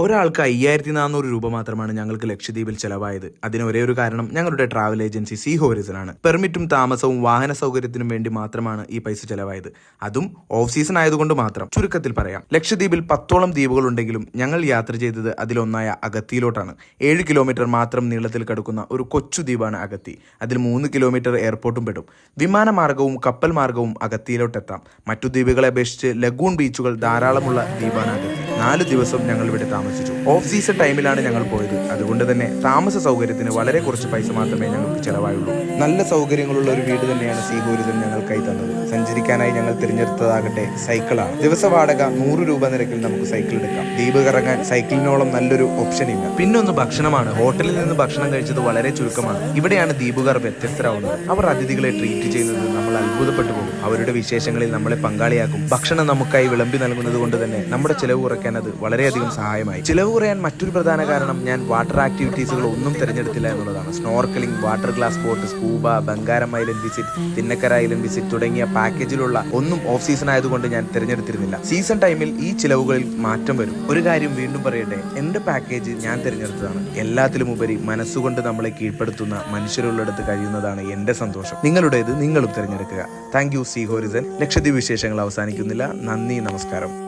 ഒരാൾക്ക് അയ്യായിരത്തി നാനൂറ് രൂപ മാത്രമാണ് ഞങ്ങൾക്ക് ലക്ഷദ്വീപിൽ ചെലവായത്. അതിന് ഒരേ ഒരു കാരണം ഞങ്ങളുടെ ട്രാവൽ ഏജൻസി സീ ഹോറിസൺ ആണ്. പെർമിറ്റും താമസവും വാഹന സൗകര്യത്തിനും വേണ്ടി മാത്രമാണ് ഈ പൈസ ചെലവായത്. അതും ഓഫ് സീസൺ ആയതുകൊണ്ട് മാത്രം. ചുരുക്കത്തിൽ പറയാം ലക്ഷദ്വീപിൽ പത്തോളം ദ്വീപുകൾ ഉണ്ടെങ്കിലും ഞങ്ങൾ യാത്ര ചെയ്തത് അതിലൊന്നായ അഗത്തിയിലോട്ടാണ്. ഏഴ് കിലോമീറ്റർ മാത്രം നീളത്തിൽ കടക്കുന്ന ഒരു കൊച്ചു ദ്വീപാണ് അഗത്തി. അതിൽ മൂന്ന് കിലോമീറ്റർ എയർപോർട്ടും പെടും. വിമാനമാർഗവും കപ്പൽ മാർഗവും അഗത്തിയിലോട്ടെത്താം. മറ്റു ദ്വീപുകളെ അപേക്ഷിച്ച് ലഗൂൺ ബീച്ചുകൾ ധാരാളമുള്ള ദ്വീപാണ് അഗത്തി. നാല് ദിവസം ഞങ്ങൾ ഇവിടെ താമസിച്ചു. ഓഫ് സീസൺ ടൈമിലാണ് ഞങ്ങൾ പോയത്. അതുകൊണ്ട് തന്നെ താമസ സൗകര്യത്തിന് വളരെ കുറച്ച് പൈസ മാത്രമേ ഞങ്ങൾക്ക് ചിലവായുള്ളൂ. നല്ല സൗകര്യങ്ങളുള്ള ഒരു വീട് തന്നെയാണ് സീ ടൂറിസം ഞങ്ങൾക്കായി തന്നത്. സഞ്ചരിക്കാനായി ഞങ്ങൾ തിരഞ്ഞെടുത്തതാകട്ടെ സൈക്കിളാണ്. ദിവസ വാടക നൂറ് രൂപ നിരക്കിൽ നമുക്ക് സൈക്കിൾ എടുക്കാം. ദ്വീപ് കറങ്ങാൻ സൈക്കിളിനോളം നല്ലൊരു ഓപ്ഷൻ ഇല്ല. പിന്നൊന്ന് ഭക്ഷണമാണ്. ഹോട്ടലിൽ നിന്ന് ഭക്ഷണം കഴിച്ചത് വളരെ ചുരുക്കമാണ്. ഇവിടെയാണ് ദ്വീപുകാർ വ്യത്യസ്തരാവുന്നത്. അവർ അതിഥികളെ ട്രീറ്റ് ചെയ്യുന്നത് നമ്മൾ അത്ഭുതപ്പെട്ടു പോകും. അവരുടെ വിശേഷങ്ങളിൽ നമ്മളെ പങ്കാളിയാക്കും. ഭക്ഷണം നമുക്കായി വിളമ്പി നൽകുന്നത് കൊണ്ട് തന്നെ നമ്മുടെ ചെലവ് കുറയ്ക്കാൻ അത് വളരെയധികം സഹായമായി. ചിലവ് കുറയാൻ മറ്റൊരു പ്രധാന കാരണം ഞാൻ വാട്ടർ ആക്ടിവിറ്റീസുകൾ ഒന്നും തിരഞ്ഞെടുത്തില്ല എന്നുള്ളതാണ്. Snorkelling water glass boat scuba Bangaram island visit Thinnakara island visit തുടങ്ങിയ പാക്കേജിലുള്ള ഒന്നും ഓഫ് സീസൺ ആയതുകൊണ്ട് ഞാൻ തിരഞ്ഞെടുത്തിരുന്നില്ല. സീസൺ ടൈമിൽ ഈ ചിലവുകളിൽ മാറ്റം വരും. ഒരു കാര്യം വീണ്ടും പറയട്ടെ എന്റെ പാക്കേജ് ഞാൻ തിരഞ്ഞെടുത്തതാണ്. എല്ലാത്തിലും ഉപരി മനസ്സുകൊണ്ട് നമ്മളെ കീഴ്പ്പെടുത്തുന്ന മനുഷ്യരുള്ളിടത്ത് കഴിയുന്നതാണ് എന്റെ സന്തോഷം. നിങ്ങളുടേത് നിങ്ങളും തിരഞ്ഞെടുക്കുക. Thank you sea horizon Lakshadweep വിശേഷങ്ങൾ അവസാനിക്കുന്നില്ല. നന്ദി നമസ്കാരം.